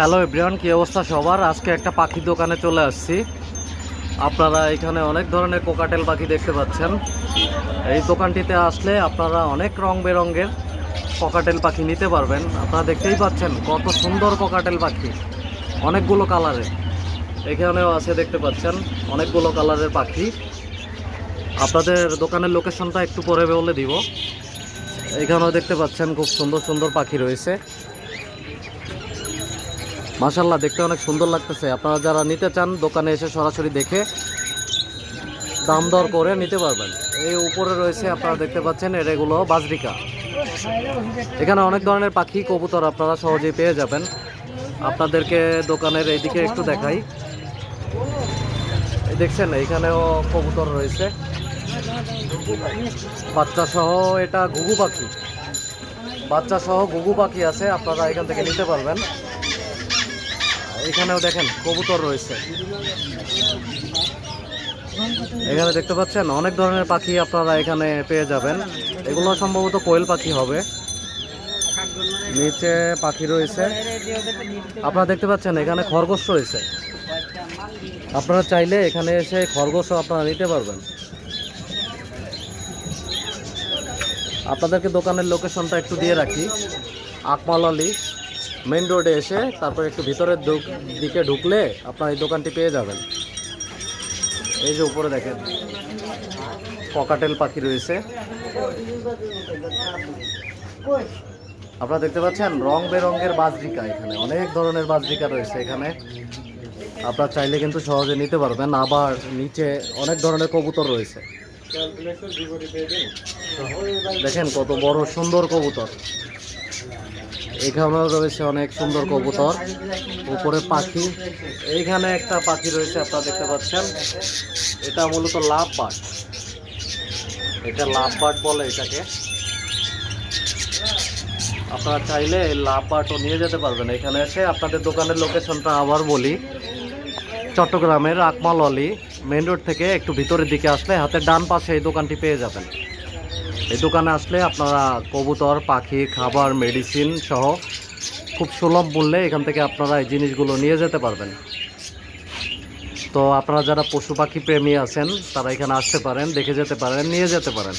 Hello everyone, কি অবস্থা সবার? আজকে একটা পাখির দোকানে চলে আসছি। আপনারা এখানে অনেক ধরনের কোকাটেল পাখি দেখতে পাচ্ছেন। এই দোকানটিতে আসলে আপনারা অনেক রং বেরঙের কোকাটেল পাখি নিতে পারবেন। আপনারা দেখতেই পাচ্ছেন কত সুন্দর কোকাটেল পাখি, অনেকগুলো কালারের। এখানেও আছে দেখতে পাচ্ছেন অনেকগুলো কালারের পাখি। আপনাদের দোকানের লোকেশনটা একটু পরে বলে দিব। এখানেও দেখতে পাচ্ছেন খুব সুন্দর সুন্দর পাখি রয়েছে। মাশাল্লাহ দেখতে অনেক সুন্দর লাগতেছে। আপনারা যারা নিতে চান, দোকানে এসে সরাসরি দেখে দাম দর করে নিতে পারবেন। এই উপরে রয়েছে, আপনারা দেখতে পাচ্ছেন, এর এগুলো বাজরিকা। এখানে অনেক ধরনের পাখি, কবুতর আপনারা সহজেই পেয়ে যাবেন। আপনাদেরকে দোকানের এইদিকে একটু দেখাই। দেখছেন এখানেও কবুতর রয়েছে। বাচ্চা সহ এটা ঘুঘু পাখি। বাচ্চা সহ ঘুঘু পাখি আছে, আপনারা এখান থেকে নিতে পারবেন। এখানেও দেখেন কবুতর রয়েছে। এখানে দেখতে পাচ্ছেন অনেক ধরনের পাখি আপনারা এখানে পেয়ে যাবেন। এগুলো সম্ভবত কোয়েল পাখি হবে। নিচে পাখি রয়েছে। আপনারা দেখতে পাচ্ছেন এখানে খরগোশ রয়েছে। আপনারা চাইলে এখানে এসে খরগোশও আপনারা নিতে পারবেন। আপনাদেরকে দোকানের লোকেশনটা একটু দিয়ে রাখি। আকমাল আলী। মেন রোডে এসে তারপর একটু ভিতরের দিকে ঢুকলে আপনার এই দোকানটি পেয়ে যাবেন। এই যে উপরে দেখেন ককাটেল পাখি রয়েছে। আপনারা দেখতে পাচ্ছেন, রং বেরঙের বাজরিকা এখানে। অনেক ধরনের বাজরিকা রয়েছে এখানে। আপনারা চাইলে কিন্তু সহজে নিতে পারবেন। আবার নিচে অনেক ধরনের কবুতর রয়েছে। দেখেন কত বড় সুন্দর কবুতর। এখানেও রয়েছে অনেক সুন্দর কবুতর। উপরে পাখি। এইখানে একটা পাখি রয়েছে, আপনারা দেখতে পাচ্ছেন। এটা মূলত লাভ বাট এটা লাভ বাট বলে এটাকে। আপনারা চাইলে লাভ বাটও নিয়ে যেতে পারবেন। এখানে এসে আপনাদের দোকানের লোকেশনটা আবার বলি। চট্টগ্রামের আকমাল অলি মেন রোড থেকে একটু ভিতরের দিকে আসলে হাতের ডান পাশে এই দোকানটি পেয়ে যাবেন। এই দোকানে আসলে আপনারা কবুতর, পাখি, খাবার মেডিসিন সহ খুব সুলভ মূল্যে এখান থেকে আপনারা এই জিনিসগুলো নিয়ে যেতে পারবেন। তো আপনারা যারা পশু পাখি প্রেমী আছেন, তারা এখানে আসতে পারেন, দেখে যেতে পারেন, নিয়ে যেতে পারেন।